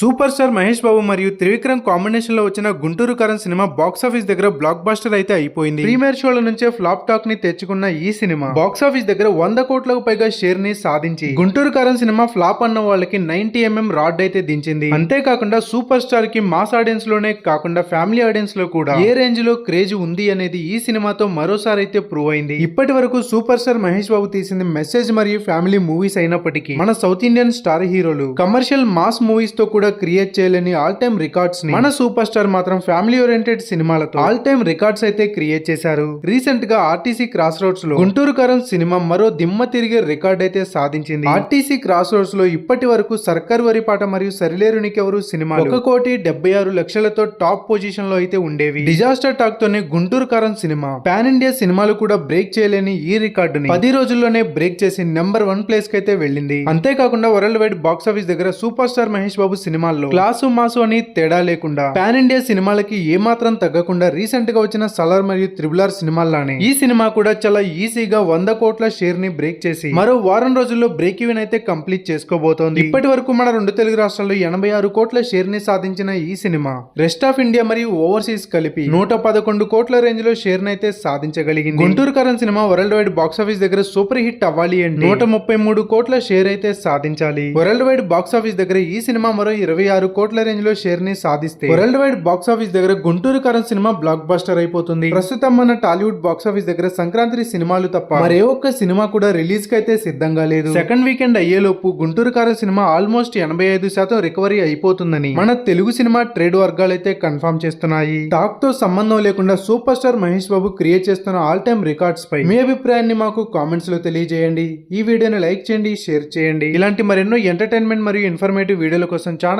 Super star Mahesh బాబు మరియు త్రివిక్రమ్ కాంబినేషన్లో వచ్చిన Guntur Kaaram cinema box office దగ్గర బ్లాక్ బస్టర్ అయితే అయిపోయింది. ప్రీమియర్ షోల నుంచే ఫ్లాప్ టాక్ని తెచ్చుకున్న ఈ సినిమా బాక్స్ ఆఫీస్ దగ్గర వంద కోట్లకు పైగా షేర్ని సాధించి గుంటూరు కరణ్ సినిమా ఫ్లాప్ అన్న వాళ్ళకి నైన్టీ ఎంఎం రాడ్ అయితే దించింది. అంతేకాకుండా సూపర్ స్టార్కి మాస్ ఆడియన్స్లోనే కాకుండా ఫ్యామిలీ ఆడియన్స్లో కూడా ఏ రేంజ్లో క్రేజ్ ఉంది అనేది ఈ సినిమాతో మరోసారి అయితే ప్రూవ్ అయింది. ఇప్పటి వరకు సూపర్ స్టార్ మహేష్ బాబు తీసింది మెసేజ్ మరియు ఫ్యామిలీ మూవీస్ అయినప్పటికీ మన సౌత్ ఇండియన్ స్టార్ హీరోలు కమర్షియల్ మాస్ మూవీస్తో కూడా క్రియేట్ చేయలేని ఆల్ టైమ్ రికార్డ్స్ని మన సూపర్ స్టార్ మాత్రం ఫ్యామిలీ ఓరియంటెడ్ సినిమాలతో ఆల్ టైమ్ రికార్డ్స్ అయితే క్రియేట్ చేశారు. రీసెంట్గా ఆర్టీసీ క్రాస్ రోడ్స్లో గుంటూరు కరణ్ సినిమా మరో దిమ్మ తిరిగే రికార్డ్ అయితే సాధించింది. ఆర్టీసీ క్రాస్ రోడ్స్లో ఇప్పటి వరకు సర్కార్ వరిపాట మరియు సరిలేరునికెవరు సినిమా ఒక కోటి డెబ్బై ఆరు లక్షలతో టాప్ పొజిషన్లో అయితే ఉండేవి. డిజాస్టర్ టాక్ తోనే Guntur Kaaram cinema. Pan India సినిమాలు కూడా బ్రేక్ చేయలేని ఈ రికార్డుని పది రోజుల్లోనే బ్రేక్ చేసి నెంబర్ వన్ ప్లేస్కి అయితే వెళ్ళింది. అంతేకాకుండా వరల్డ్ వైడ్ బాక్స్ ఆఫీస్ దగ్గర సూపర్ స్టార్ మహేష్ బాబు సినిమాల్లో క్లాసు మాసు అని తేడా లేకుండా పాన్ ఇండియా సినిమాలకి ఏమాత్రం తగ్గకుండా రీసెంట్గా వచ్చిన సలార్ మరియు త్రిబులార్ సినిమాల్లానే ఈ సినిమా కూడా చాలా ఈజీగా వంద కోట్ల షేర్ని బ్రేక్ చేసి మరో వారం రోజుల్లో బ్రేక్ ఈవెన్ అయితే కంప్లీట్ చేసుకోబోతోంది. ఇప్పటి వరకు మన రెండు తెలుగు రాష్ట్రాల్లో ఎనభై ఆరు కోట్ల షేర్ని సాధించిన ఈ సినిమా రెస్ట్ ఆఫ్ ఇండియా మరియు ఓవర్సీస్ కలిపి నూట పదకొండు కోట్ల రేంజ్లో షేర్ అయితే సాధించగలిగింది. Guntur Kaaram cinema world wide box office దగ్గర సూపర్ హిట్ అవ్వాలి అంటే నూట ముప్పై మూడు కోట్ల షేర్ అయితే సాధించాలి. వరల్డ్ వైడ్ బాక్స్ ఆఫీస్ దగ్గర ఈ సినిమా మరో ఇరవై ఆరు కోట్ల రేంజ్లో షేర్ని సాధిస్తే వరల్డ్ వైడ్ బాక్స్ ఆఫీస్ దగ్గర Guntur Karan cinema blockbuster అయిపోతుంది. ప్రస్తుతం మన టాలీవుడ్ బాక్స్ ఆఫీస్ దగ్గర సంక్రాంతి సినిమాలు తప్ప మరే ఒక్క సినిమా కూడా రిలీజ్కి అయితే సిద్ధంగా లేదు. సెకండ్ వీకెండ్ అయ్యేలోపు గుంటూరు కరణ్ సినిమా ఆల్మోస్ట్ ఎనభై ఐదు శాతం రికవరీ అయిపోతుందని మన తెలుగు సినిమా ట్రేడ్ వర్గాలు అయితే కన్ఫర్మ్ చేస్తున్నాయి. టాక్తో సంబంధం లేకుండా super star Mahesh Babu create చేస్తున్న ఆల్ టైమ్ రికార్డ్స్ పై మీ అభిప్రాయాన్ని మాకు కామెంట్స్లో తెలియజేయండి. ఈ వీడియోని లైక్ చేయండి షేర్ చేయండి. ఇలాంటి మరెన్నో ఎంటర్టైన్మెంట్ మరియు ఇన్ఫర్మేటివ్ వీడియోల కోసం ఛానల్